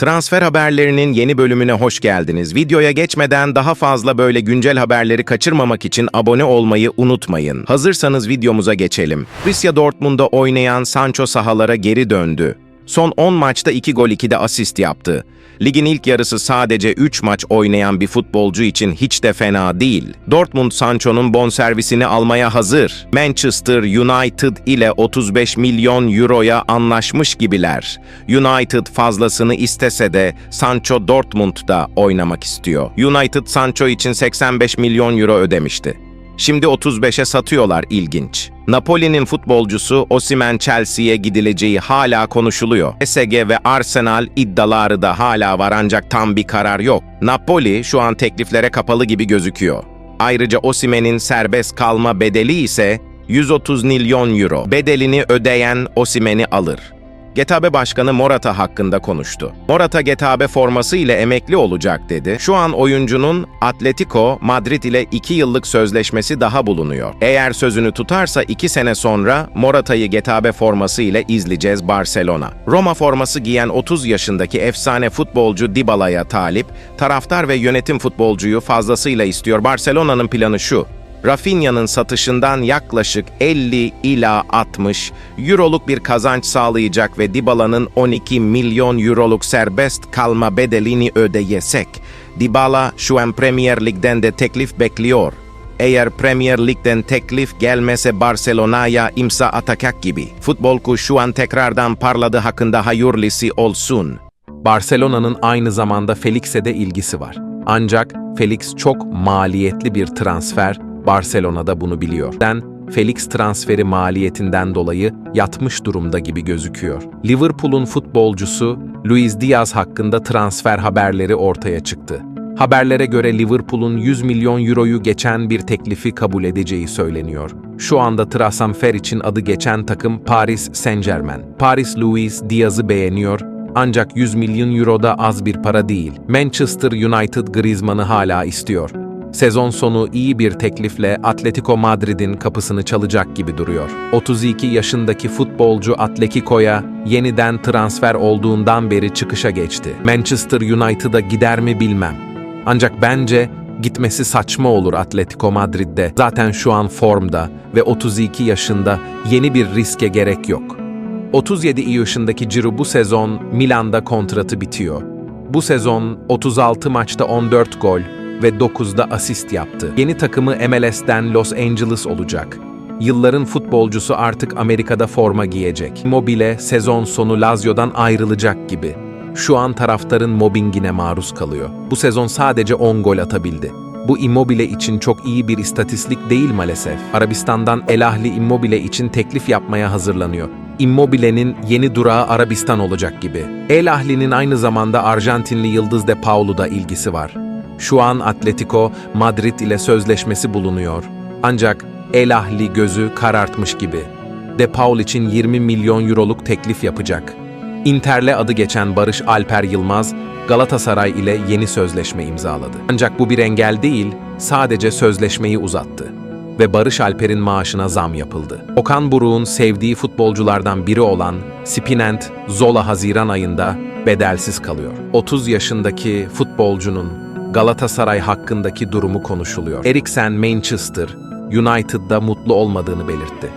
Transfer haberlerinin yeni bölümüne hoş geldiniz. Videoya geçmeden daha fazla böyle güncel haberleri kaçırmamak için abone olmayı unutmayın. Hazırsanız videomuza geçelim. Borussia Dortmund'da oynayan Sancho sahalara geri döndü. Son 10 maçta 2 gol 2 de asist yaptı. Ligin ilk yarısı sadece 3 maç oynayan bir futbolcu için hiç de fena değil. Dortmund Sancho'nun bonservisini almaya hazır. Manchester United ile 35 milyon euroya anlaşmış gibiler. United fazlasını istese de Sancho Dortmund'da oynamak istiyor. United Sancho için 85 milyon euro ödemişti. Şimdi 35'e satıyorlar ilginç. Napoli'nin futbolcusu Osimhen Chelsea'ye gidileceği hala konuşuluyor. PSG ve Arsenal iddiaları da hala var ancak tam bir karar yok. Napoli şu an tekliflere kapalı gibi gözüküyor. Ayrıca Osimhen'in serbest kalma bedeli ise 130 milyon euro. Bedelini ödeyen Osimhen'i alır. Getabe Başkanı Morata hakkında konuştu. Morata Getabe forması ile emekli olacak dedi. Şu an oyuncunun Atletico Madrid ile 2 yıllık sözleşmesi daha bulunuyor. Eğer sözünü tutarsa 2 sene sonra Morata'yı Getabe forması ile izleyeceğiz Barcelona. Roma forması giyen 30 yaşındaki efsane futbolcu Dybala'ya talip, taraftar ve yönetim futbolcuyu fazlasıyla istiyor. Barcelona'nın planı şu, Rafinha'nın satışından yaklaşık 50 ila 60 euroluk bir kazanç sağlayacak ve Dybala'nın 12 milyon euroluk serbest kalma bedelini ödeyesek, Dybala şu an Premier Lig'den de teklif bekliyor. Eğer Premier Lig'den teklif gelmese Barcelona'ya imza atacak gibi. Futbolku şu an tekrardan parladı hakkında hayırlısı olsun. Barcelona'nın aynı zamanda Felix'e de ilgisi var. Ancak Felix çok maliyetli bir transfer, Barcelona'da bunu biliyor. Ben Felix transferi maliyetinden dolayı yatmış durumda gibi gözüküyor. Liverpool'un futbolcusu Luis Diaz hakkında transfer haberleri ortaya çıktı. Haberlere göre Liverpool'un 100 milyon euroyu geçen bir teklifi kabul edeceği söyleniyor. Şu anda transfer için adı geçen takım Paris Saint-Germain. Paris Luis Diaz'ı beğeniyor ancak 100 milyon euro da az bir para değil. Manchester United Griezmann'ı hala istiyor. Sezon sonu iyi bir teklifle Atletico Madrid'in kapısını çalacak gibi duruyor. 32 yaşındaki futbolcu Atletico'ya yeniden transfer olduğundan beri çıkışa geçti. Manchester United'a gider mi bilmem. Ancak bence gitmesi saçma olur Atletico Madrid'de. Zaten şu an formda ve 32 yaşında yeni bir riske gerek yok. 37 yaşındaki Ciro bu sezon Milan'da kontratı bitiyor. Bu sezon 36 maçta 14 gol ve 9'da asist yaptı. Yeni takımı MLS'den Los Angeles olacak. Yılların futbolcusu artık Amerika'da forma giyecek. Immobile sezon sonu Lazio'dan ayrılacak gibi. Şu an taraftarın mobbingine maruz kalıyor. Bu sezon sadece 10 gol atabildi. Bu Immobile için çok iyi bir istatistik değil maalesef. Arabistan'dan El Ahli Immobile için teklif yapmaya hazırlanıyor. Immobile'nin yeni durağı Arabistan olacak gibi. El Ahli'nin aynı zamanda Arjantinli Yıldız De Paulo'da ilgisi var. Şu an Atletico Madrid ile sözleşmesi bulunuyor. Ancak El Ahli gözü karartmış gibi. De Paul için 20 milyon euroluk teklif yapacak. Inter'le adı geçen Barış Alper Yılmaz, Galatasaray ile yeni sözleşme imzaladı. Ancak bu bir engel değil, sadece sözleşmeyi uzattı ve Barış Alper'in maaşına zam yapıldı. Okan Buruk'un sevdiği futbolculardan biri olan Spinent, Zola Haziran ayında bedelsiz kalıyor. 30 yaşındaki futbolcunun Galatasaray hakkındaki durumu konuşuluyor. Eriksen Manchester United'da mutlu olmadığını belirtti.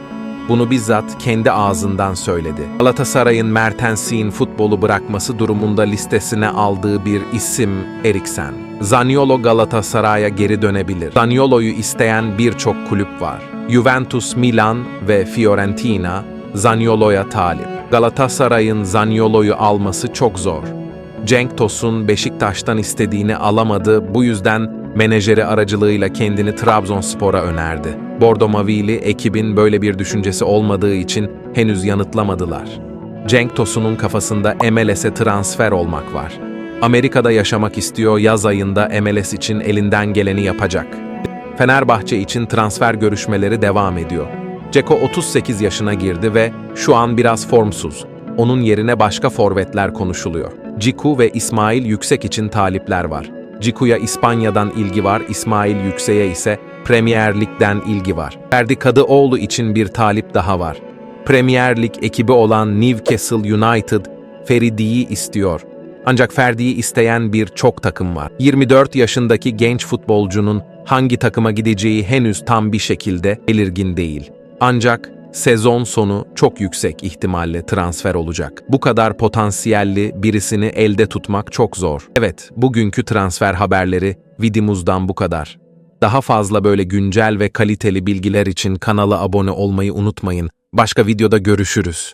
Bunu bizzat kendi ağzından söyledi. Galatasaray'ın Mertens'in futbolu bırakması durumunda listesine aldığı bir isim Eriksen. Zaniolo Galatasaray'a geri dönebilir. Zaniolo'yu isteyen birçok kulüp var. Juventus, Milan ve Fiorentina Zaniolo'ya talip. Galatasaray'ın Zaniolo'yu alması çok zor. Cenk Tosun Beşiktaş'tan istediğini alamadı. Bu yüzden menajeri aracılığıyla kendini Trabzonspor'a önerdi. Bordo Mavili ekibin böyle bir düşüncesi olmadığı için henüz yanıtlamadılar. Cenk Tosun'un kafasında MLS'e transfer olmak var. Amerika'da yaşamak istiyor, yaz ayında MLS için elinden geleni yapacak. Fenerbahçe için transfer görüşmeleri devam ediyor. Ceko 38 yaşına girdi ve şu an biraz formsuz. Onun yerine başka forvetler konuşuluyor. Ciku ve İsmail Yüksek için talipler var. Ciku'ya İspanya'dan ilgi var, İsmail Yüksek'e ise Premier Lig'den ilgi var. Ferdi Kadıoğlu için bir talip daha var. Premier Lig ekibi olan Newcastle United Feridi'yi istiyor. Ancak Ferdi'yi isteyen bir çok takım var. 24 yaşındaki genç futbolcunun hangi takıma gideceği henüz tam bir şekilde belirgin değil. Ancak sezon sonu çok yüksek ihtimalle transfer olacak. Bu kadar potansiyelli birisini elde tutmak çok zor. Evet, bugünkü transfer haberleri Vidimuz'dan bu kadar. Daha fazla böyle güncel ve kaliteli bilgiler için kanala abone olmayı unutmayın. Başka videoda görüşürüz.